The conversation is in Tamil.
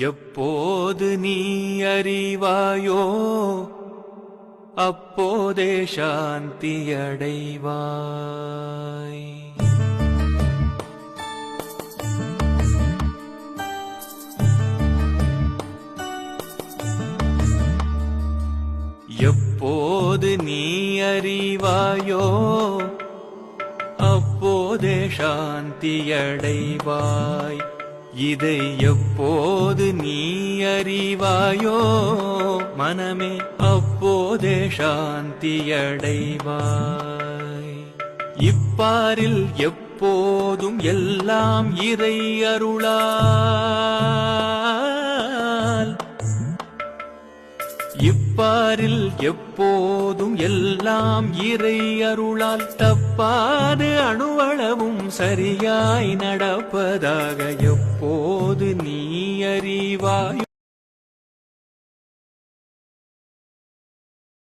எப்போது நீ அறிவாயோ அப்போதே சாந்தியடைவாய் எப்போது நீ அறிவாயோ அப்போதே சாந்தியடைவாய் இதை எப்போது நீ அறிவாயோ? மனமே அப்போதே சாந்தியடைவாய். இப்பாரில் எப்போதும் எல்லாம் இறை அருளால். இப்பாரில் எப்போதும் எல்லாம் இறை அருளால் தப்பாது அணுவள் அணுவளவும் சரியாய் நடப்பதாக எப்போது நீ அறிவாய்?